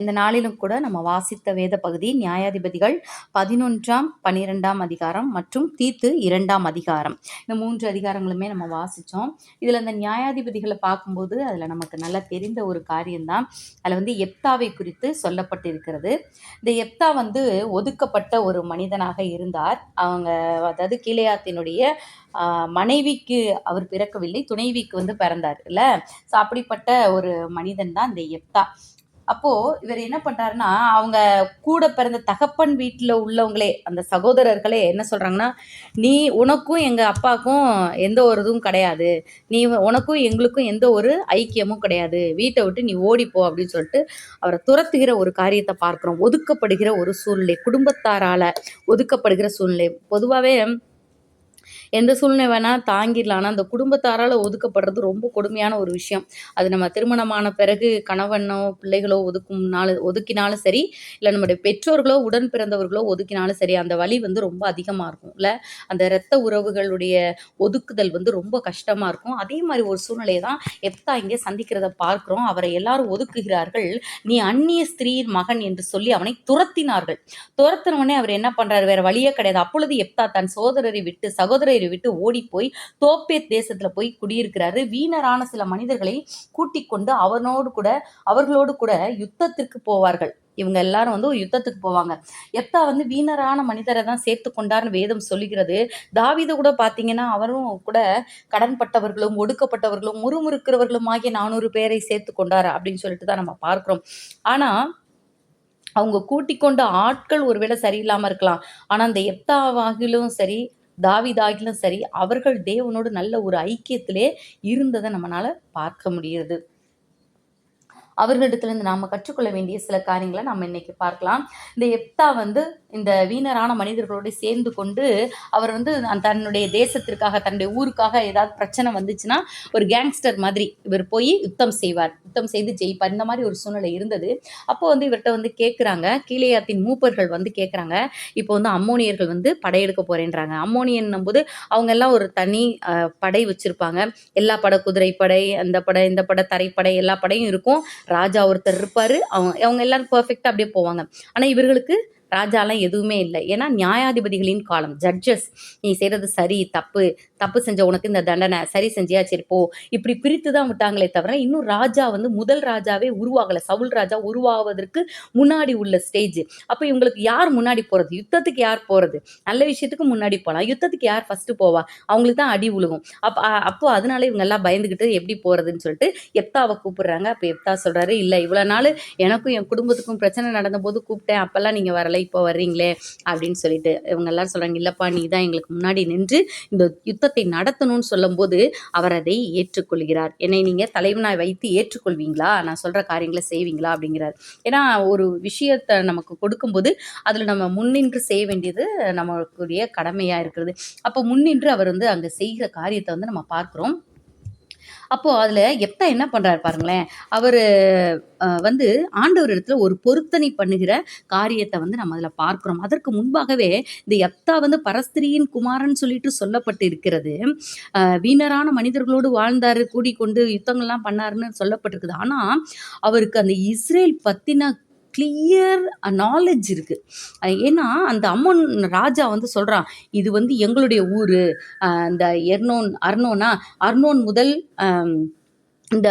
இந்த நாளிலும் கூட நம்ம வாசித்த வேத பகுதி நியாயாதிபதிகள் பதினொன்றாம் பனிரெண்டாம் அதிகாரம் மற்றும் தீத்து இரண்டாம் அதிகாரம். இந்த மூன்று அதிகாரங்களுமே நம்ம வாசித்தோம் இதில் இந்த நியாயாதிபதிகளை பார்க்கும்போது அதில் நமக்கு நல்லா தெரிந்த ஒரு காரியம்தான். அதில் வந்து எப்தாவை குறித்து சொல்லப்பட்டிருக்கிறது. இந்த எப்தா வந்து ஒதுக்கப்பட்ட ஒரு மனிதனாக இருந்தார். அவங்க அதாவது கீழையாத்தினுடைய மனைவிக்கு அவர் பிறக்கவில்லை துணைவிக்கு வந்து பிறந்தார் இல்லை. ஸோ அப்படிப்பட்ட ஒரு மனிதன் தான் இந்த எப்தா அப்போது இவர் என்ன பண்ணுறாருன்னா அவங்க கூட பிறந்த தகப்பன் வீட்டில் உள்ளவங்களே அந்த சகோதரர்களே என்ன சொல்கிறாங்கன்னா நீ உனக்கும் எங்கள் அப்பாவுக்கும் எந்த ஒரு இதுவும் கிடையாது. நீ உனக்கும் எங்களுக்கும் எந்த ஒரு ஐக்கியமும் கிடையாது. வீட்டை விட்டு நீ ஓடிப்போ அப்படின்னு சொல்லிட்டு அவரை துரத்துகிற ஒரு காரியத்தை பார்க்குறோம். ஒதுக்கப்படுகிற ஒரு சூழ்நிலை குடும்பத்தாரால் ஒதுக்கப்படுகிற சூழ்நிலை. பொதுவாகவே எந்த சூழ்நிலை வேணால் தாங்கிடலாம் ஆனால் அந்த குடும்பத்தாரால் ஒதுக்கப்படுறது ரொம்ப கொடுமையான ஒரு விஷயம். அது நம்ம திருமணமான பிறகு கணவனோ பிள்ளைகளோ ஒதுக்கும்னால ஒதுக்கினாலும் சரி இல்லை நம்முடைய பெற்றோர்களோ உடன் பிறந்தவர்களோ ஒதுக்கினாலும் சரி அந்த வழி வந்து ரொம்ப அதிகமாக இருக்கும். இல்லை அந்த இரத்த உறவுகளுடைய ஒதுக்குதல் வந்து ரொம்ப கஷ்டமாக இருக்கும். அதே மாதிரி ஒரு சூழ்நிலையை தான் எப்தா இங்கே சந்திக்கிறத பார்க்குறோம். அவரை எல்லாரும் ஒதுக்குகிறார்கள். நீ அந்நிய ஸ்திரீயின் மகன் என்று சொல்லி அவனை துரத்தினார்கள். துரத்தினவனே அவர் என்ன பண்ணுறாரு வேற வழியே கிடையாது. அப்பொழுது எப்தா தன் சோதரரை விட்டு சகோதரரை விட்டு ஓடி போய் தோப்பேத் தேசத்துல போய் குடியிருக்கிறாரு. வீணரான சில மனிதர்களை கூட்டிக் கொண்டு அவனோடு கூட அவர்களோடு கூட யுத்தத்திற்கு போவார்கள். இவங்க எல்லாரும் வந்து ஒரு யுத்தத்துக்கு போவாங்க. எத்தா வந்து வீணரான மனிதரை தான் சேர்த்து கொண்டார்னு வேதம் சொல்லுகிறது. தாவித கூட பார்த்தீங்கன்னா அவரும் கூட கடன்பட்டவர்களும் ஒடுக்கப்பட்டவர்களும் முறுமுறுக்கிறவர்களும் ஆகிய நானூறு பேரை சேர்த்து கொண்டார் அப்படின்னு சொல்லிட்டு தான் நம்ம பார்க்குறோம். ஆனால் அவங்க கூட்டிக் கொண்ட ஆட்கள் ஒருவேளை சரியில்லாமல் இருக்கலாம். ஆனால் அந்த எப்தாவாகிலும் சரி தாவிதாகிலும் சரி அவர்கள் தேவனோடு நல்ல ஒரு ஐக்கியத்திலே இருந்ததை நம்மளால் பார்க்க முடியுது அவர்களிடத்துலேருந்து நாம் கற்றுக்கொள்ள வேண்டிய சில காரியங்களை நம்ம இன்னைக்கு பார்க்கலாம். இந்த எப்தா வந்து இந்த வீணரான மனிதர்களோடு சேர்ந்து கொண்டு அவர் வந்து தன்னுடைய தேசத்திற்காக தன்னுடைய ஊருக்காக ஏதாவது பிரச்சனை வந்துச்சுன்னா ஒரு கேங்ஸ்டர் மாதிரி இவர் போய் யுத்தம் செய்வார். யுத்தம் செய்து ஜெயிப்பார். இந்த மாதிரி ஒரு சூழ்நிலை இருந்தது. அப்போ வந்து இவர்கிட்ட வந்து கேட்குறாங்க கீழேயாத்தின் மூப்பர்கள் வந்து கேட்குறாங்க இப்போ வந்து அம்மோனியர்கள் வந்து படையெடுக்க போறேன்றாங்க. அம்மோனியன் போது அவங்க எல்லாம் ஒரு தனி படை வச்சிருப்பாங்க. எல்லா படை குதிரை படை அந்த படை இந்த படை தரைப்படை எல்லா படையும் இருக்கும். ராஜா ஒருத்தர் இருப்பார். அவங்க அவங்க எல்லாரும் பர்ஃபெக்டாக அப்படியே போவாங்க. ஆனால் இவர்களுக்கு ராஜாலாம் எதுவுமே இல்லை. ஏன்னா நியாயாதிபதிகளின் காலம் ஜட்ஜஸ் நீ செய்கிறது சரி தப்பு தப்பு செஞ்ச உனக்கு இந்த தண்டனை சரி செஞ்சியா சரி போ. இப்படி பிரித்து தான் விட்டாங்களே தவிர இன்னும் ராஜா வந்து முதல் ராஜாவே உருவாகலை. சவுல் ராஜா உருவாவதற்கு முன்னாடி உள்ள ஸ்டேஜ் அப்போ இவங்களுக்கு யார் முன்னாடி போகிறது யுத்தத்துக்கு யார் போகிறது நல்ல விஷயத்துக்கு முன்னாடி போகலாம் யுத்தத்துக்கு யார் ஃபஸ்ட்டு போவா? அவங்களுக்கு தான் அடி உழுகும். அப்போ அப்போ அதனால இவங்க எல்லாம் பயந்துக்கிட்டு எப்படி போகிறதுன்னு சொல்லிட்டு எப்தாவை கூப்பிடுறாங்க. அப்போ எப்தா சொல்கிறாரு இல்லை இவ்வளோ நாள் எனக்கும் என் குடும்பத்துக்கும் பிரச்சனை நடந்த போது கூப்பிட்டேன். அப்போல்லாம் நீங்கள் வரலை. இப்போ வர்றீங்களே அப்படின்னு சொல்லிட்டு இவங்க எல்லாரும் சொல்கிறாங்க இல்லைப்பா நீ தான் எங்களுக்கு முன்னாடி நின்று இந்த யுத்தத்தை நடத்தணும்னு சொல்லும்போது அவர் அதை ஏற்றுக்கொள்கிறார். என்னை நீங்கள் தலைவனாய் வைத்து ஏற்றுக்கொள்வீங்களா? நான் சொல்கிற காரியங்களை செய்வீங்களா? அப்படிங்கிறார். ஏன்னா ஒரு விஷயத்தை நமக்கு கொடுக்கும்போது அதில் நம்ம முன்னின்று செய்ய வேண்டியது நம்மளுடைய கடமையாக இருக்கிறது. அப்போ முன்னின்று அவர் வந்து அங்கே செய்கிற காரியத்தை வந்து நம்ம பார்க்குறோம். அப்போது அதில் எப்தா என்ன பண்ணுறாரு பாருங்களேன் அவர் வந்து ஆண்டவர் இடத்துல ஒரு பொருத்தனை பண்ணுகிற காரியத்தை வந்து நம்ம அதில் பார்க்குறோம். அதற்கு முன்பாகவே இந்த எப்தா வந்து பரஸ்திரியின் குமாரன் சொல்லிட்டு சொல்லப்பட்டு இருக்கிறது வீணரான மனிதர்களோடு வாழ்ந்தார் கூடிக்கொண்டு யுத்தங்கள்லாம் பண்ணாருன்னு சொல்லப்பட்டிருக்குது. ஆனால் அவருக்கு அந்த இஸ்ரேல் பற்றின கிளியர் நாலேஜ் இருக்குது ஏன்னா அந்த அம்மன் ராஜா வந்து சொல்கிறான் இது வந்து எங்களுடைய ஊர். இந்த எர்னோன் அர்னோனா அர்னோன் முதல் இந்த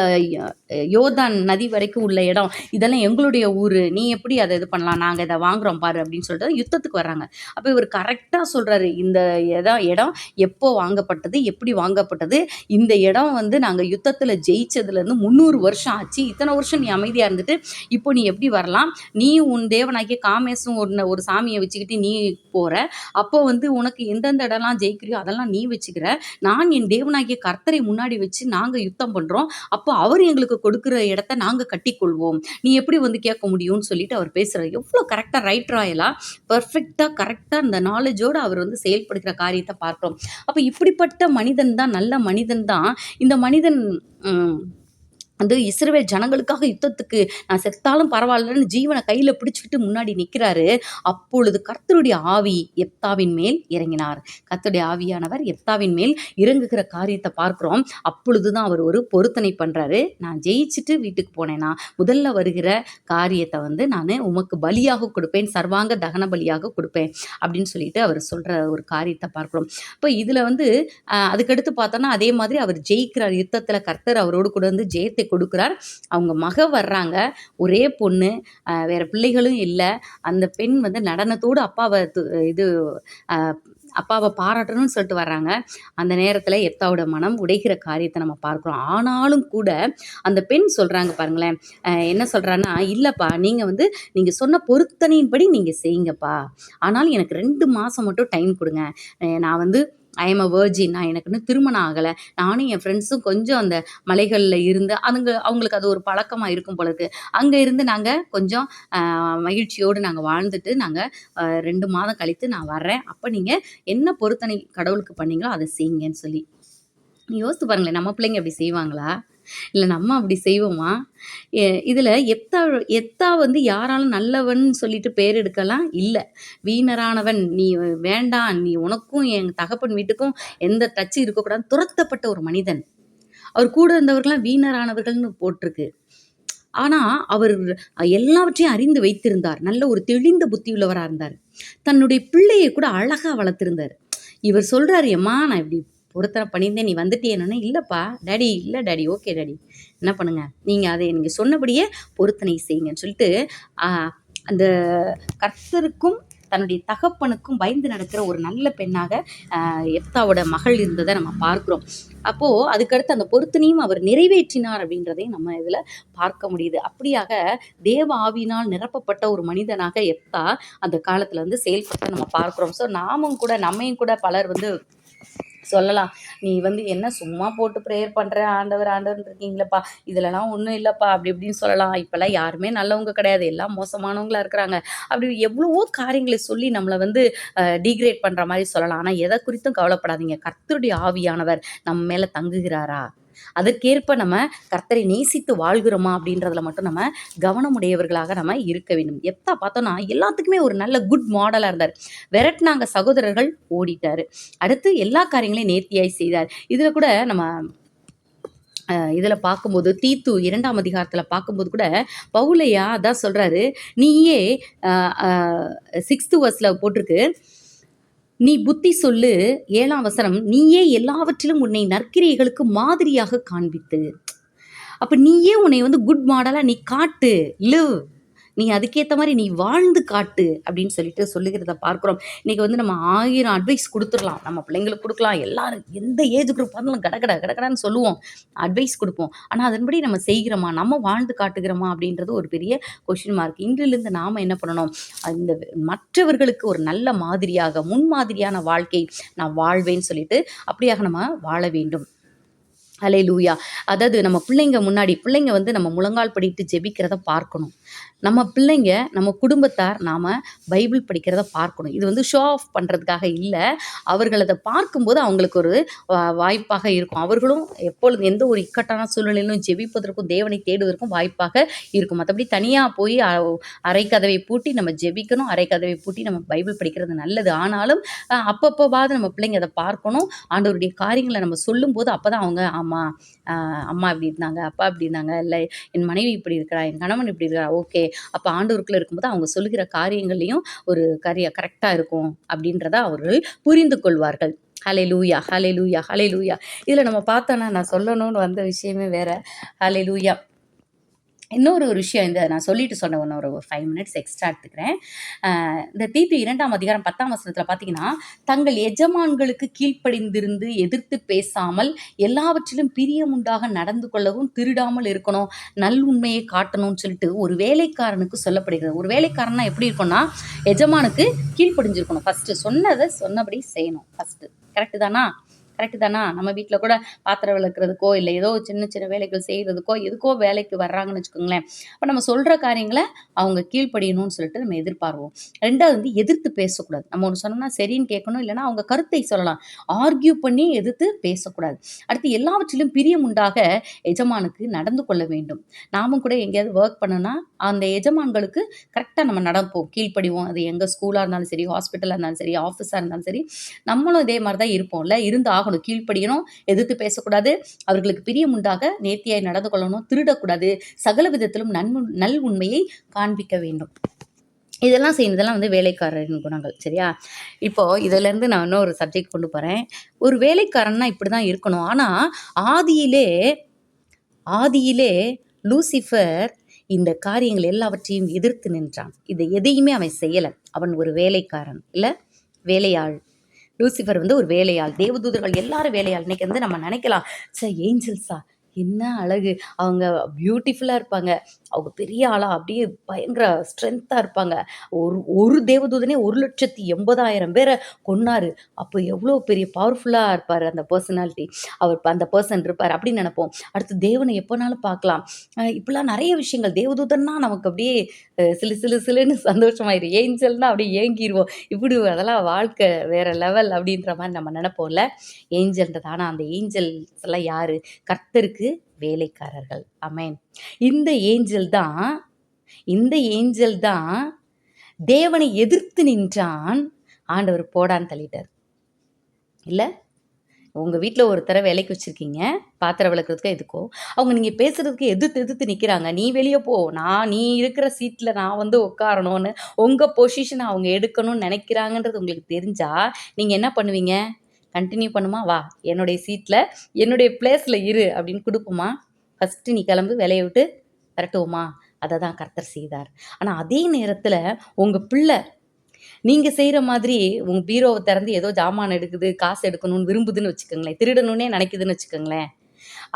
யோர்தான் நதி வரைக்கும் உள்ள இடம். இதெல்லாம் எங்களுடைய ஊர். நீ எப்படி அதை இது பண்ணலாம்? நாங்கள் இதை வாங்குறோம் பாரு அப்படின்னு சொல்லிட்டு யுத்தத்துக்கு வர்றாங்க. அப்போ இவர் கரெக்டாக சொல்கிறாரு இந்த இடம் இடம் எப்போ வாங்கப்பட்டது? எப்படி வாங்கப்பட்டது? இந்த இடம் வந்து நாங்கள் யுத்தத்தில் ஜெயிச்சதுலேருந்து முந்நூறு வருஷம் ஆச்சு. இத்தனை வருஷம் நீ அமைதியாக இருந்துட்டு இப்போ நீ எப்படி வரலாம்? நீ உன் தேவனாகிய காமேசும் ஒன்று ஒரு சாமியை வச்சுக்கிட்டு நீ போகிற அப்போ வந்து உனக்கு எந்தெந்த இடம்லாம் ஜெயிக்கிறியோ அதெல்லாம் நீ வச்சுக்கிற. நான் என் தேவனாகிய கர்த்தரை முன்னாடி வச்சு நாங்கள் யுத்தம் பண்ணுறோம் அப்போ அவர் எங்களுக்கு கொடுக்குற இடத்த நாங்கள் கட்டிக்கொள்வோம். நீ எப்படி வந்து கேட்க முடியும்னு சொல்லிட்டு அவர் பேசுகிறார் எவ்வளோ கரெக்டாக ரைட் ராயலாக பர்ஃபெக்டாக கரெக்டாக அந்த நாலேஜோடு அவர் வந்து செயல்படுகிற காரியத்தை பார்க்குறோம் அப்போ இப்படிப்பட்ட மனிதன் தான் நல்ல மனிதன் தான். இந்த மனிதன் வந்து இஸ்ரேல் ஜனங்களுக்காக யுத்தத்துக்கு நான் செத்தாலும் பரவாயில்லன்னு ஜீவனை கையில் பிடிச்சிக்கிட்டு முன்னாடி நிற்கிறாரு அப்பொழுது கர்த்தருடைய ஆவி எப்தாவின் மேல் இறங்கினார். கர்த்தருடைய ஆவியானவர் எப்தாவின் மேல் இறங்குகிற காரியத்தை பார்க்குறோம். அப்பொழுது தான் அவர் ஒரு பொருத்தனை பண்ணுறாரு நான் ஜெயிச்சுட்டு வீட்டுக்கு போனேன்னா முதல்ல வருகிற காரியத்தை வந்து நான் உமக்கு பலியாக கொடுப்பேன். சர்வாங்க தகன பலியாக கொடுப்பேன். அப்படின்னு சொல்லிட்டு அவர் சொல்கிற ஒரு காரியத்தை பார்க்குறோம். இப்போ இதில் வந்து அதுக்கடுத்து பார்த்தோன்னா அதே மாதிரி அவர் ஜெயிக்கிறார். யுத்தத்தில் கர்த்தர் அவரோடு கூட வந்து ஜெயத்தை கொடுக்குறார். அவங்க மக வர்றாங்க. ஒரே பொண்ணு. வேற பிள்ளைகளும் இல்லை. அந்த பெண் வந்து நடனத்தோடு அப்பாவை இது அப்பாவை பாராட்டணும்னு சொல்லிட்டு வர்றாங்க. அந்த நேரத்தில் எத்தாவோட மனம் உடைகிற காரியத்தை நம்ம பார்க்குறோம். ஆனாலும் கூட அந்த பெண் சொல்கிறாங்க பாருங்களேன். என்ன சொல்கிறான்னா இல்லைப்பா நீங்கள் வந்து நீங்கள் சொன்ன பொருத்தனையின்படி நீங்கள் செய்யுங்கப்பா. ஆனாலும் எனக்கு ரெண்டு மாதம் மட்டும் டைம் கொடுங்க. நான் வந்து ஐ எம் அ வேர்ஜின் நான் எனக்கு இன்னும் திருமணம் ஆகலை. நானும் என் ஃப்ரெண்ட்ஸும் கொஞ்சம் அந்த மலைகளில் இருந்து அதுங்க அவங்களுக்கு அது ஒரு பழக்கமாக இருக்கும் போல அங்கே இருந்து நாங்கள் கொஞ்சம் மகிழ்ச்சியோடு நாங்கள் வாழ்ந்துட்டு நாங்கள் ரெண்டு மாதம் கழித்து நான் வர்றேன். அப்போ நீங்கள் என்ன பொருத்தனை கடவுளுக்கு பண்ணீங்களோ அதை செய்யுங்கன்னு சொல்லி. யோசித்து பாருங்களேன் நம்ம பிள்ளைங்க அப்படி செய்வாங்களா? இல்லை நம்ம அப்படி செய்வோமா? இதில் எத்தா எத்தா வந்து யாராலும் நல்லவன் சொல்லிட்டு பேர் எடுக்கலாம்? இல்லை. வீணரானவன். நீ வேண்டாம். நீ உனக்கும் என் தகப்பன் வீட்டுக்கும் எந்த டச்சு இருக்கக்கூடாது. துரத்தப்பட்ட ஒரு மனிதன். அவர் கூட இருந்தவர்கள்லாம் வீணரானவர்கள்னு போட்டிருக்கு. ஆனால் அவர் எல்லாவற்றையும் அறிந்து வைத்திருந்தார். நல்ல ஒரு தெளிந்த புத்தி உள்ளவராக இருந்தார். தன்னுடைய பிள்ளையை கூட அழகாக வளர்த்திருந்தார். இவர் சொல்கிறார் எம்மா நான் இப்படி பொருத்தனை பண்ணியிருந்தேன். நீ வந்துட்டேன்னு இல்லைப்பா. டேடி இல்லை டேடி. Okay daddy. என்ன பண்ணுங்க? நீங்கள் அதை நீங்கள் சொன்னபடியே பொருத்தனை செய்யுங்கன்னு சொல்லிட்டு அந்த கர்த்தருக்கும் தன்னுடைய தகப்பனுக்கும் பயந்து நடக்கிற ஒரு நல்ல பெண்ணாக எப்தாவோட மகள் இருந்ததை நம்ம பார்க்குறோம். அப்போது அதுக்கடுத்து அந்த பொருத்தனையும் அவர் நிறைவேற்றினார் அப்படின்றதையும் நம்ம இதில் பார்க்க முடியுது. அப்படியாக தேவ ஆவினால் நிரப்பப்பட்ட ஒரு மனிதனாக எப்தா அந்த காலத்தில் வந்து செயல்பட்டு நம்ம பார்க்குறோம். ஸோ நாமும் கூட நம்மையும் கூட பலர் வந்து சொல்லலாம். நீ வந்து என்ன சும்மா போட்டு ப்ரேயர் பண்ணுற ஆண்டவர் ஆண்டவர் இருக்கீங்களப்பா. இதுலலாம் ஒன்றும் இல்லைப்பா. அப்படி இப்படின்னு சொல்லலாம். இப்போல்லாம் யாருமே நல்லவங்க கிடையாது. எல்லாம் மோசமானவங்களா இருக்கிறாங்க. அப்படி எவ்வளவோ காரியங்களை சொல்லி நம்மளை வந்து டீக்ரேட் பண்ணுற மாதிரி சொல்லலாம். ஆனால் எதை குறித்தும் கவலைப்படாதீங்க. கர்த்தருடைய ஆவியானவர் நம்ம மேலே தங்குகிறாரா? அதற்கேற்ப நம்ம கர்த்தரை நேசித்து வாழ்கிறோமா அப்படின்றதுல மட்டும் நம்ம கவனமுடையவர்களாக நம்ம இருக்க வேண்டும். எத்தா பார்த்தோன்னா எல்லாத்துக்குமே ஒரு நல்ல குட் மாடலாக இருந்தார். விரட்டினாங்க சகோதரர்கள் ஓடிட்டார். அடுத்து எல்லா காரியங்களையும் நேர்த்தியாய் செய்தார். இதில் கூட நம்ம இதில் பார்க்கும்போது தீத்து இரண்டாம் அதிகாரத்தில் பார்க்கும்போது கூட பவுலையா அதான் சொல்கிறாரு நீயே சிக்ஸ்த்து வர்ஸில் போட்டிருக்கு. நீ புத்தி சொல்லு. ஏழாம் வசனம் நீயே எல்லாவற்றிலும் உன்னை நற்கிரியைகளுக்கு மாதிரியாக காண்பித்து. அப்போ நீயே உன்னை வந்து குட் மாடலாக நீ காட்டு. லிவ் நீ அதுக்கேற்ற மாதிரி நீ வாழ்ந்து காட்டு அப்படின்னு சொல்லிட்டு சொல்லுகிறத பார்க்குறோம். இன்றைக்கி வந்து நம்ம ஆயிரம் அட்வைஸ் கொடுத்துடலாம். நம்ம பிள்ளைங்களுக்கு கொடுக்கலாம். எல்லாரும் எந்த ஏஜ் குரூப் இருந்தாலும் கடகட கடகடான்னு சொல்லுவோம். அட்வைஸ் கொடுப்போம். ஆனால் அதன்படி நம்ம செய்கிறோமா? நம்ம வாழ்ந்து காட்டுகிறோமா? அப்படின்றது ஒரு பெரிய கொஷின் மார்க் இன்றிலிருந்து நாம் என்ன பண்ணணும்? இந்த மற்றவர்களுக்கு ஒரு நல்ல மாதிரியாக முன்மாதிரியான வாழ்க்கை நான் வாழ்வேன்னு சொல்லிட்டு அப்படியாக நம்ம வாழ வேண்டும். அலை லூயா அதாவது நம்ம பிள்ளைங்க முன்னாடி பிள்ளைங்க வந்து நம்ம முழங்கால் படிட்டு ஜெபிக்கிறத பார்க்கணும். நம்ம பிள்ளைங்க நம்ம குடும்பத்தார் நாம் பைபிள் படிக்கிறத பார்க்கணும். இது வந்து ஷோ ஆஃப் பண்ணுறதுக்காக இல்லை. அவர்கள் அதை பார்க்கும்போது அவங்களுக்கு ஒரு வா- வாய்ப்பாக இருக்கும். அவர்களும் எப்பொழுது எந்த ஒரு இக்கட்டான சூழ்நிலையிலும் ஜெபிப்பதற்கும் தேவனை தேடுவதற்கும் வாய்ப்பாக இருக்கும். மற்றபடி தனியாக போய் அரை அரைக்கதவை பூட்டி நம்ம ஜெபிக்கணும். அரைக்கதவை பூட்டி நம்ம பைபிள் படிக்கிறது நல்லது. ஆனாலும் அப்பப்போவாது நம்ம பிள்ளைங்க அதை பார்க்கணும். ஆண்டவருடைய காரியங்களை நம்ம சொல்லும்போது அப்போ தான் அவங்க ஆமாம் அம்மா இப்படி இருந்தாங்க அப்பா இப்படி இருந்தாங்க இல்லை என் மனைவி இப்படி இருக்கிறா என் கணவன் இப்படி இருக்கிறா ஓகே. அப்போ ஆண்டவருக்குள்ள இருக்கும்போது அவங்க சொல்லுகிற காரியங்களையும் ஒரு கரிய கரெக்டாக இருக்கும் அப்படின்றத அவர்கள் புரிந்து கொள்வார்கள். ஹலே லூயா ஹலே லூயா ஹலே லூயா இதில் நம்ம பார்த்தோன்னா நான் சொல்லணும்னு வந்த விஷயமே வேற. ஹலே லூயா இன்னொரு ஒரு விஷயம் இந்த நான் சொல்லிட்டு சொன்ன ஒன்று ஒரு ஃபைவ் மினிட்ஸ் எக்ஸ்ட்ரா எடுத்துக்கிறேன். இந்த தீத்து இரண்டாம் அதிகாரம் பத்தாம் வசனத்தில் பார்த்தீங்கன்னா தங்கள் எஜமான்களுக்கு கீழ்ப்படிந்திருந்து எதிர்த்து பேசாமல் எல்லாவற்றிலும் பிரியமுண்டாக நடந்து கொள்ளவும் திருடாமல் இருக்கணும் நல் உண்மையை காட்டணும்னு சொல்லிட்டு ஒரு வேலைக்காரனுக்கு சொல்லப்படுகிறது. ஒரு வேலைக்காரனா எப்படி இருக்கும்னா எஜமானுக்கு கீழ்ப்படிஞ்சிருக்கணும். ஃபஸ்ட்டு சொன்னதை சொன்னபடி செய்யணும். ஃபஸ்ட்டு கரெக்டு தானா? கரெக்டு தானா? நம்ம வீட்டில் கூட பாத்திரம் விளக்குறதுக்கோ இல்லை ஏதோ சின்ன சின்ன வேலைகள் செய்கிறதுக்கோ எதுக்கோ வேலைக்கு வர்றாங்கன்னு வச்சுக்கோங்களேன். அப்போ நம்ம சொல்கிற காரியங்களை அவங்க கீழ்ப்படியணும்னு சொல்லிட்டு நம்ம எதிர்பார்வோம். ரெண்டாவது வந்து எதிர்த்து பேசக்கூடாது. நம்ம ஒன்று சொன்னோம்னா சரின்னு கேட்கணும் இல்லைன்னா அவங்க கருத்தை சொல்லலாம். ஆர்கியூ பண்ணி எதிர்த்து பேசக்கூடாது. அடுத்து எல்லாவற்றிலும் பிரியம் உண்டாக எஜமானுக்கு நடந்து கொள்ள வேண்டும். நாமும் கூட எங்கேயாவது ஒர்க் பண்ணோன்னா அந்த எஜமான்களுக்கு கரெக்டாக நம்ம நடப்போம். கீழ்ப்படிவோம். அது எங்கள் ஸ்கூலாக இருந்தாலும் சரி ஹாஸ்பிட்டலாக இருந்தாலும் சரி ஆஃபீஸாக இருந்தாலும் சரி நம்மளும் இதே மாதிரி தான் இருப்போம்ல. இருந்து ஆகணும். கீழ்ப்படியணும் எதிர்த்து பேசக்கூடாது அவர்களுக்கு பிரியம் உண்டாக நேர்த்தியாய் நடந்து கொள்ளணும் திருடக்கூடாது சகல விதத்திலும் நன்மு நல் உண்மையை காண்பிக்க வேண்டும். இதெல்லாம் செய்யணும். இதெல்லாம் வந்து வேலைக்காரரின் குணங்கள் சரியா? இப்போது இதிலேருந்து நான் இன்னொரு சப்ஜெக்ட் கொண்டு போகிறேன் ஒரு வேலைக்காரன்னா இப்படி தான் இருக்கணும். ஆனால் ஆதியிலே ஆதியிலே லூசிஃபர் இந்த காரியங்கள் எல்லாவற்றையும் எதிர்த்து நின்றான். இதை எதையுமே அவன் செய்யலை. அவன் ஒரு வேலைக்காரன் இல்லை? வேலையாள். லூசிஃபர் வந்து ஒரு வேலையாள் தேவதூதர்கள் எல்லாரும் வேலையாள். இன்னைக்கு வந்து நம்ம நினைக்கலாம் சே ஏஞ்சல்ஸா என்ன அழகு. அவங்க பியூட்டிஃபுல்லாக இருப்பாங்க. அவங்க பெரிய ஆளாக அப்படியே பயங்கர ஸ்ட்ரென்த்தாக இருப்பாங்க. ஒரு ஒரு தேவதூதனே ஒரு லட்சத்தி எண்பதாயிரம் பேரை கொன்னாரு. அப்போ எவ்வளோ பெரிய பவர்ஃபுல்லாக இருப்பார் அந்த பர்சனாலிட்டி அவர் அந்த பர்சன் இருப்பார் அப்படின்னு நினைப்போம். அடுத்து தேவனை எப்போனாலும் பார்க்கலாம். இப்படிலாம் நிறைய விஷயங்கள். தேவதூதன்னா நமக்கு அப்படியே சிலு சிலு சிலுன்னு சந்தோஷமாயிரும். ஏஞ்சல்னா அப்படியே ஏங்கிடுவோம் இப்படி அதெல்லாம் வாழ்க்கை வேற லெவல் அப்படின்ற மாதிரி நம்ம நினைப்போம்ல. ஏஞ்சல்ன்றது. ஆனால் அந்த ஏஞ்சல்ஸ் எல்லாம் யார்? கர்த்தருக்கு வேலைக்காரர்கள். அமேன் இந்த ஏஞ்சல் தான் இந்த ஏஞ்சல் தான் தேவனை எதிர்த்து நின்றான் ஆண்டவர் போடான்னு தள்ளிட்டார். இல்லை? உங்கள் வீட்டில் ஒருத்தர வேலைக்கு வச்சுருக்கீங்க பாத்திரம் விளக்குறதுக்கோ எதுக்கோ? அவங்க நீங்கள் பேசுகிறதுக்கு எதிர்த்து எதிர்த்து நிற்கிறாங்க நீ வெளியே போ. நான் நீ இருக்கிற சீட்டில் நான் வந்து உட்காரணும்னு உங்கள் பொசிஷனை அவங்க எடுக்கணும்னு நினைக்கிறாங்கன்றது உங்களுக்கு தெரிஞ்சால் நீங்கள் என்ன பண்ணுவீங்க? கண்டினியூ பண்ணுமா? வா. என்னுடைய சீட்டில் என்னுடைய பிளேஸில் இரு அப்படின்னு கொடுப்போமா? ஃபஸ்ட்டு நீ கிளம்பு விளைய விட்டு விரட்டுவோமா? அதை தான் கர்த்தர் செய்தார். ஆனால் அதே நேரத்தில் உங்கள் பிள்ளை நீங்கள் செய்கிற மாதிரி உங்கள் பீரோவை திறந்து ஏதோ ஜாமான் எடுக்குது காசு எடுக்கணும்னு விரும்புதுன்னு வச்சுக்கோங்களேன். திருடணுன்னே நினைக்குதுன்னு வச்சுக்கோங்களேன்.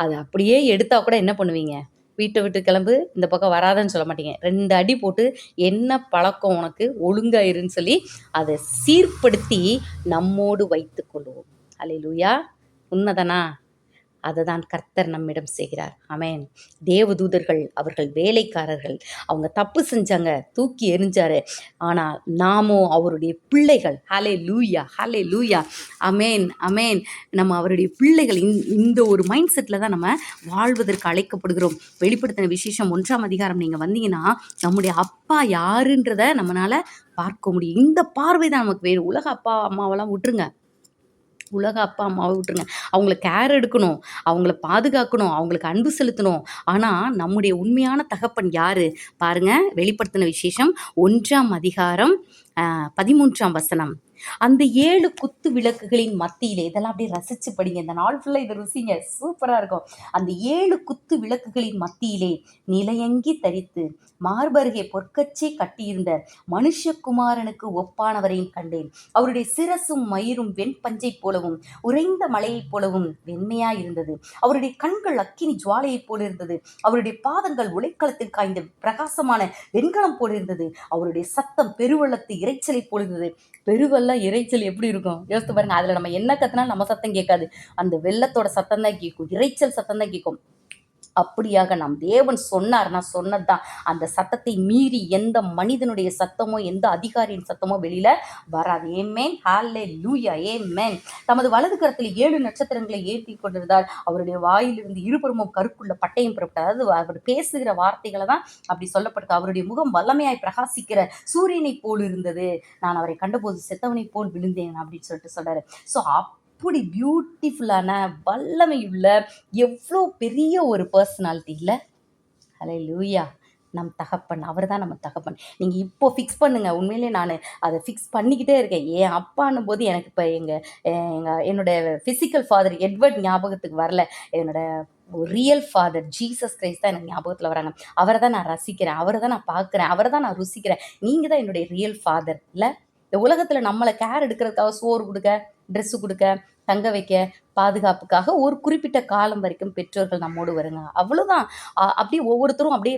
அது அப்படியே எடுத்தால் கூட என்ன பண்ணுவீங்க? வீட்டை விட்டு கிளம்பு இந்த பக்கம் வராதன்னு சொல்ல மாட்டீங்க. ரெண்டு அடி போட்டு என்ன பழக்கம் உனக்கு? ஒழுங்காயிருன்னு சொல்லி அதை சீர்படுத்தி நம்மோடு வைத்து கொள்வோம். அலையிலூயா. உண்மைதானா? அதை தான் கர்த்தர் நம்மிடம் செய்கிறார். அமேன் தேவதூதர்கள் அவர்கள் வேலைக்காரர்கள் அவங்க தப்பு செஞ்சாங்க தூக்கி எறிஞ்சாரு. ஆனால் நாமோ அவருடைய பிள்ளைகள். ஹலே லூயா ஹலே லூயா அமேன் அமேன் நம்ம அவருடைய பிள்ளைகள் இந்த- இந்த ஒரு மைண்ட் செட்டில் தான் நம்ம வாழ்வதற்கு அழைக்கப்படுகிறோம். வெளிப்படுத்தின விசேஷம் ஒன்றாம் அதிகாரம் நீங்கள் வந்தீங்கன்னா நம்முடைய அப்பா யாருன்றத நம்மளால் பார்க்க முடியும். இந்த பார்வை தான் நமக்கு வேறு. உலக அப்பா அம்மாவெல்லாம் விட்டுருங்க. உலக அப்பா அம்மாவை விட்டுருங்க. அவங்கள கேர் எடுக்கணும் அவங்கள பாதுகாக்கணும் அவங்களுக்கு அன்பு செலுத்தணும். ஆனால் நம்முடைய உண்மையான தகப்பன் யாரு? பாருங்க வெளிப்படுத்தின விசேஷம் ஒன்றாம் அதிகாரம் பதிமூன்றாம் வசனம். அந்த ஏழு குத்து விளக்குகளின் மத்தியிலே இதெல்லாம் அப்படியே ரசிச்சு படிங்க. இந்த நாள் ஃபுல்லாக இதை ருசிங்க. சூப்பராக இருக்கும். அந்த ஏழு குத்து விளக்குகளின் மத்தியிலே நிலையங்கி தரித்து மார்பருகே பொற்கச்சை கட்டியிருந்த மனுஷகுமாரனுக்கு ஒப்பானவரையும் கண்டேன். அவருடைய சிரசும் மயிரும் வெண்பஞ்சை போலவும் உறைந்த மலையைப் போலவும் வெண்மையாய் இருந்தது. அவருடைய கண்கள் அக்கினி ஜுவாலையைப் போல இருந்தது. அவருடைய பாதங்கள் உலைக்களத்தில் காய்ந்த பிரகாசமான வெண்கலம் போல இருந்தது. அவருடைய சத்தம் பெருவள்ளத்து இரைச்சலை போல இருந்தது. பெருவெள்ள இரைச்சல் எப்படி இருக்கும்? யோசித்து பாருங்க அதுல நம்ம என்ன கத்துனாலும் நம்ம சத்தம் கேட்காது. அந்த வெள்ளத்தோட சத்தம் தான் கேட்கும் இரைச்சல் சத்தம் தான் கேட்கும் அப்படியாக நம் தேவன் சொன்னார்னா சொன்னதுதான். அந்த சத்தத்தை மீறி எந்த மனிதனுடைய சத்தமோ எந்த அதிகாரியின் சத்தமோ வெளியில வராது. ஏ மேன் ஹாலே லூயா மேன் தமது வலது கரத்தில் ஏழு நட்சத்திரங்களை ஏற்றி கொண்டிருந்தால் அவருடைய வாயிலிருந்து இருபுறமும் கருக்குள்ள பட்டயம் புறப்பட்டது. அதாவது அவர் பேசுகிற வார்த்தைகளை தான் அப்படி சொல்லப்பட்டது அவருடைய முகம் வல்லமையாய் பிரகாசிக்கிற சூரியனைப் போல் இருந்தது. நான் அவரை கண்டபோது செத்தவனைப் போல் விழுந்தேன் அப்படின்னு சொல்லிட்டு சொல்றாரு ஸோ அப்படி பியூட்டிஃபுல்லான வல்லமையுள்ள எவ்வளோ பெரிய ஒரு பர்சனாலிட்டி இல்லை? ஹலே லூயா நம் தகப்பன் அவர் தான் நம்ம தகப்பன். நீங்கள் இப்போ ஃபிக்ஸ் பண்ணுங்கள் உண்மையிலே நான் அதை ஃபிக்ஸ் பண்ணிக்கிட்டே இருக்கேன். என் அப்பான்னும் போது எனக்கு இப்போ எங்கள் எங்கள் என்னுடைய ஃபிசிக்கல் ஃபாதர் எட்வர்ட் ஞாபகத்துக்கு வரல. என்னோட ரியல் ஃபாதர் ஜீசஸ் கிரைஸ்ட் தான் எனக்கு ஞாபகத்தில் வராங்க. அவரை தான் நான் ரசிக்கிறேன். அவரை தான் நான் பார்க்குறேன். அவரை தான் நான் ருசிக்கிறேன். நீங்கள் தான் என்னுடைய ரியல் ஃபாதர் இல்லை? இந்த உலகத்தில் நம்மளை கேர் எடுக்கிறதுக்காக சோறு கொடுக்க ட்ரெஸ்ஸு கொடுக்க தங்க வைக்க பாதுகாப்புக்காக ஒரு குறிப்பிட்ட காலம் வரைக்கும் பெற்றோர்கள் நம்மோடு வருங்க. அவ்வளோதான் அப்படியே ஒவ்வொருத்தரும் அப்படியே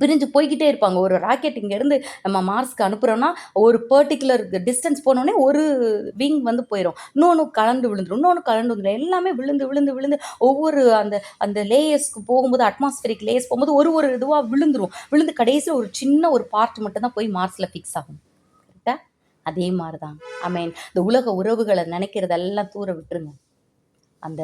பிரிஞ்சு போய்கிட்டே இருப்பாங்க. ஒரு ராக்கெட் இங்கேருந்து நம்ம மார்ஸ்க்கு அனுப்புகிறோன்னா ஒரு பர்டிகுலர் டிஸ்டன்ஸ் போனோடனே ஒரு விங் வந்து போயிடும் இன்னொன்று கலந்து விழுந்துடும் இன்னொன்று கலந்து விழுந்துடும் எல்லாமே விழுந்து விழுந்து விழுந்து ஒவ்வொரு அந்த அந்த லேயர்ஸ்க்கு போகும்போது அட்மாஸ்பியரிக் லேயர்ஸ் போகும்போது ஒரு ஒரு இதுவாக விழுந்துரும். விழுந்து கடைசியில் ஒரு சின்ன ஒரு பார்ட் மட்டும் தான் போய் மார்ஸில் ஃபிக்ஸ் ஆகும். அதே மாதிரி தான் ஐ மீன் இந்த உலக உறவுகளை நினைக்கிறதெல்லாம் தூர விட்டுருங்க. அந்த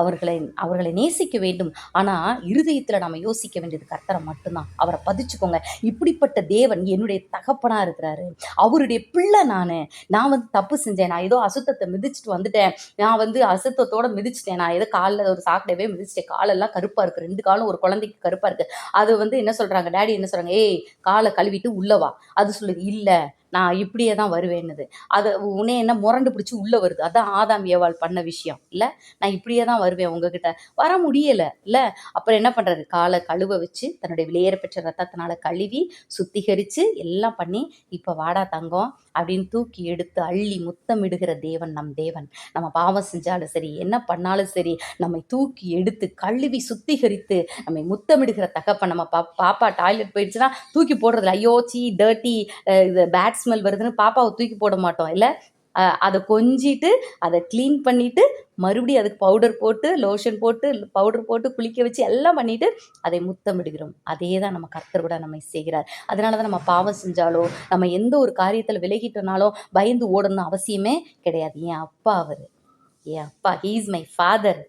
அவர்களை அவர்களை நேசிக்க வேண்டும். ஆனால் இருதயத்தில் நம்ம யோசிக்க வேண்டியது கர்த்தரை மட்டும்தான். அவரை பதிச்சுக்கோங்க. இப்படிப்பட்ட தேவன் என்னுடைய தகப்பனாக இருக்கிறாரு. அவருடைய பிள்ளை நான். நான் வந்து தப்பு செஞ்சேன். நான் ஏதோ அசுத்தத்தை மிதிச்சிட்டு வந்துட்டேன். நான் வந்து அசுத்தத்தோட மிதிச்சிட்டேன். நான் ஏதோ காலில் ஒரு சாக்கடையவே மிதிச்சிட்டேன். காலெல்லாம் கருப்பாக இருக்குது ரெண்டு காலும் ஒரு குழந்தைக்கு கருப்பாக இருக்குது அது வந்து என்ன சொல்கிறாங்க டேடி என்ன சொல்கிறாங்க ஏய் காலை கழுவிட்டு உள்ளவா அது சொல்லுது இல்லை. நான் இப்படியே தான் வருவேன்னுது. அது உன்னே என்ன முரண்டு பிடிச்சி உள்ளே வருது. அதான் ஆதாம் ஏவாள் பண்ண விஷயம். இல்லை? நான் இப்படியே தான் வருவேன் உங்ககிட்ட. வர முடியலை. இல்லை? அப்புறம் என்ன பண்ணுறது காலை கழுவ வச்சு தன்னுடைய விலையேற பெற்ற ரத்தத்தினால கழுவி சுத்திகரித்து எல்லாம் பண்ணி இப்போ வாடா தங்கம் அப்படின்னு தூக்கி எடுத்து அள்ளி முத்தமிடுகிற தேவன் நம் தேவன். நம்ம பாவம் செஞ்சாலும் சரி என்ன பண்ணாலும் சரி நம்மை தூக்கி எடுத்து கழுவி சுத்திகரித்து நம்மை முத்தமிடுகிற தகப்பன் நம்ம பா பாப்பா டாய்லெட் போயிடுச்சுன்னா தூக்கி போடுறதில்ல ஐயோ சீ டர்ட்டி இது பேட் ஸ்மெல் வருதுன்னு பாப்பாவை தூக்கி போட மாட்டோம். இல்லை அதை கொஞ்சிட்டு அதை க்ளீன் பண்ணிவிட்டு மறுபடியும் அதுக்கு பவுடர் போட்டு லோஷன் போட்டு பவுடர் போட்டு குளிக்க வச்சு எல்லாம் பண்ணிவிட்டு அதை முத்தமிடுகிறோம். அதே தான் நம்ம கர்த்தர் கூட நம்மை செய்கிறார். அதனால தான் நம்ம பாவம் செஞ்சாலோ நம்ம எந்த ஒரு காரியத்தில் விலகிட்டோனாலோ பயந்து ஓடணும்னு அவசியமே கிடையாது. என் அப்பா அவர். என் அப்பா he is my father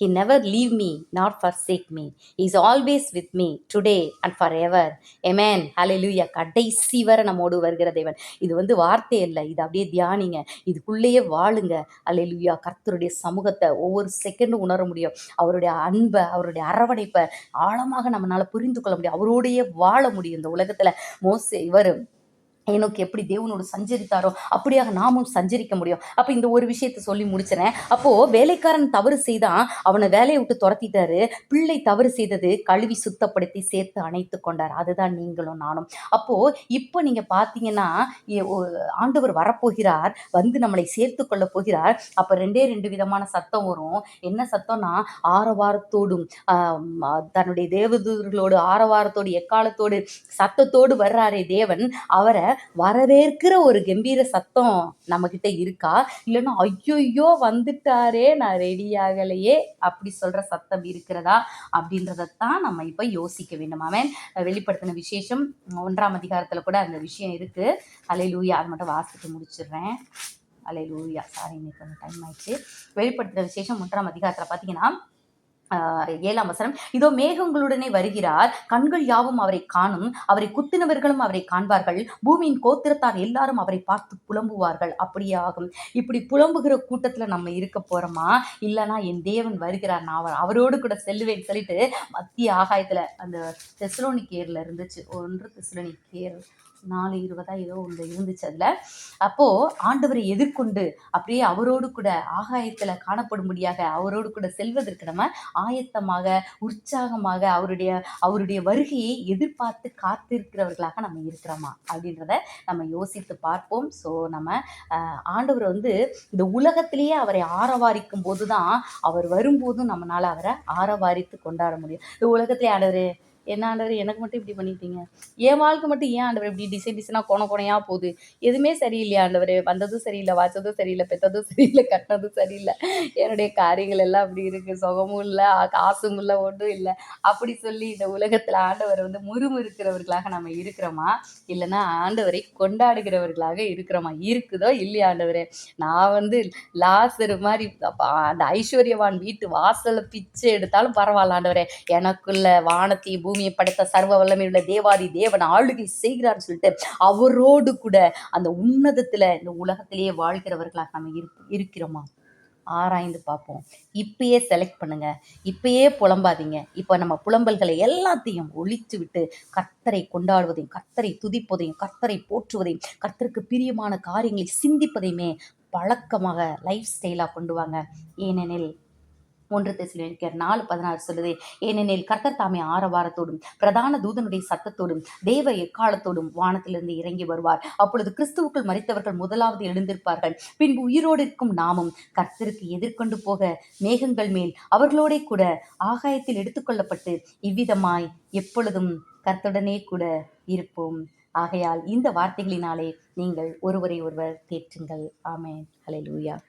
He never leave me nor forsake me. He is always with me today and forever. Amen. Hallelujah. கடைசி வரை நம்மோடு வருகிற தேவன். இது வந்து வார்த்தை இல்லை இது அப்படியே தியானிங்க. இதுக்குள்ளேயே வாழுங்க. அல்லேலூயா கர்த்தருடைய சமூகத்தை ஒவ்வொரு செகண்டும் உணர முடியும். அவருடைய அன்பை அவருடைய அரவணைப்பை ஆழமாக நம்மளால் புரிந்து கொள்ள முடியும். அவரோடையே வாழ முடியும். இந்த உலகத்தில் மோஸ்ட் இவர் எனக்கு எப்படி தேவனோடு சஞ்சரித்தாரோ அப்படியாக நாமும் சஞ்சரிக்க முடியும். அப்போ இந்த ஒரு விஷயத்த சொல்லி முடிச்சிடறேன் அப்போது வேலைக்காரன் தவறு செய்தான் அவனை வேலையை விட்டு துரத்திட்டாரு. பிள்ளை தவறு செய்தது கழுவி சுத்தப்படுத்தி சேர்த்து அணைத்து கொண்டார். அதுதான் நீங்களும் நானும். அப்போது இப்போ நீங்கள் பார்த்தீங்கன்னா ஆண்டவர் வரப்போகிறார் வந்து நம்மளை சேர்த்து கொள்ள போகிறார். அப்போ ரெண்டே ரெண்டு விதமான சத்தம் வரும். என்ன சத்தம்னா ஆரவாரத்தோடும் தன்னுடைய தேவதூர்களோடு ஆரவாரத்தோடு எக்காலத்தோடு சத்தத்தோடு வர்றாரே தேவன். அவரை வரவேற்கிற ஒரு கம்பீர சத்தம் நம்மக்கிட்ட இருக்கா? இல்லைன்னா ஐயோயோ வந்துட்டாரே நான் ரெடி ஆகலையே அப்படி சொல்கிற சத்தம் இருக்கிறதா? அப்படின்றதைத்தான் நம்ம இப்போ யோசிக்க வேண்டும். அவன் வெளிப்படுத்தின விசேஷம் ஒன்றாம் அதிகாரத்தில் கூட அந்த விஷயம் இருக்குது அலை லூயா அது மட்டும் வாசித்து முடிச்சிடுறேன். அலை லூயா சாரி இன்னைக்கு கொஞ்சம் டைம் ஆயிடுச்சு. வெளிப்படுத்தின விசேஷம் ஒன்றாம் அதிகாரத்தில் பார்த்தீங்கன்னா ஏழாம் வசனம் இதோ மேகங்களுடனே வருகிறார் கண்கள் யாவும் அவரை காணும் அவரை குத்தினவர்களும் அவரை காண்பார்கள் பூமியின் கோத்திரத்தார் எல்லாரும் அவரை பார்த்து புலம்புவார்கள் அப்படியே ஆகும் இப்படி புலம்புகிற கூட்டத்தில் நம்ம இருக்க போறோமா? இல்லைன்னா என் தேவன் வருகிறார் நான் அவர் அவரோடு கூட செல்லுவேன் சொல்லிட்டு மத்திய ஆகாயத்தில் அந்த தெசலோனிக்கேர்ல இருந்துச்சு ஒன்று தெசலோனிக்கேர் நாலு இருபதா ஏதோ ஒன்று இருந்துச்சு அதில். அப்போது ஆண்டவரை எதிர்கொண்டு அப்படியே அவரோடு கூட ஆகாயத்தில் காணப்படும்படியாக அவரோடு கூட செல்வதற்கு நம்ம ஆயத்தமாக உற்சாகமாக அவருடைய அவருடைய வருகையை எதிர்பார்த்து காத்திருக்கிறவர்களாக நம்ம இருக்கிறோமா அப்படின்றத நம்ம யோசித்து பார்ப்போம். ஸோ நம்ம ஆண்டவர் வந்து இந்த உலகத்திலேயே அவரை ஆரவாரிக்கும் போது தான் அவர் வரும்போதும் நம்மளால் அவரை ஆரவாரித்து கொண்டாட முடியும். இந்த உலகத்திலே ஆண்டவர் என்ன ஆண்டவர் எனக்கு மட்டும் இப்படி பண்ணிட்டீங்க? என் வாழ்க்கை மட்டும் ஏன் ஆண்டவர் இப்படி டிசைன் டிசைனாக கோண கோணையாக போகுது? எதுவுமே சரியில்லையா ஆண்டவர். வந்ததும் சரியில்லை வாச்சதும் சரியில்லை பெற்றதும் சரியில்லை கட்டினதும் சரியில்லை. என்னுடைய காரியங்கள் எல்லாம் அப்படி இருக்குது சுகமும் இல்லை காசும் இல்லை ஒன்றும் இல்லை. அப்படி சொல்லி இந்த உலகத்தில் ஆண்டவரை வந்து முறுமுறுக்கிறவர்களாக நம்ம இருக்கிறோமா? இல்லைன்னா ஆண்டவரை கொண்டாடுகிறவர்களாக இருக்கிறோமா? இருக்குதோ இல்லையா ஆண்டவரே? நான் வந்து லாசரு மாதிரி அந்த ஐஸ்வர்யவான் வீட்டு வாசலை பிச்சை எடுத்தாலும் பரவாயில்ல ஆண்டவரே. எனக்குள்ள வானத்தையும் பூமியை படைத்த சர்வ வல்லமையுள்ள தேவாதி தேவன் ஆளுகை செய்கிறார்னு சொல்லிட்டு அவரோடு கூட அந்த உன்னதத்துல இந்த உலகத்திலேயே வாழ்கிறவர்களாக நம்ம இருப் இருக்கிறோமா? ஆராய்ந்து பார்ப்போம். இப்பயே செலக்ட் பண்ணுங்க. இப்பயே புலம்பாதீங்க. இப்போ நம்ம புலம்பல்களை எல்லாத்தையும் ஒழித்து விட்டு கர்த்தரை கொண்டாடுவதையும் கர்த்தரை துதிப்பதையும் கர்த்தரை போற்றுவதையும் கர்த்தருக்கு பிரியமான காரியங்களை சிந்திப்பதையுமே பழக்கமாக லைஃப் ஸ்டைலாக கொண்டு வாங்க. ஏனெனில் ஒன்று தெசலோனிக்கர் நாலு பதினாறு சொல்லுது ஏனெனில் கர்த்தர் தாமே ஆரவாரத்தோடும் பிரதான தூதனுடைய சத்தத்தோடும் தேவ எக்காலத்தோடும் வானத்திலிருந்து இறங்கி வருவார். அப்பொழுது கிறிஸ்துவுக்குள் மறித்தவர்கள் முதலாவது எழுந்திருப்பார்கள். பின்பு உயிரோடு இருக்கும் நாமும் கர்த்தருக்கு எதிர்கொண்டு போக மேகங்கள் மேல் அவர்களோடே கூட ஆகாயத்தில் எடுத்துக்கொள்ளப்பட்டு இவ்விதமாய் எப்பொழுதும் கர்த்துடனே கூட இருப்போம். ஆகையால் இந்த வார்த்தைகளினாலே நீங்கள் ஒருவரை ஒருவர் தேற்றுங்கள். ஆமென். ஹalleluya.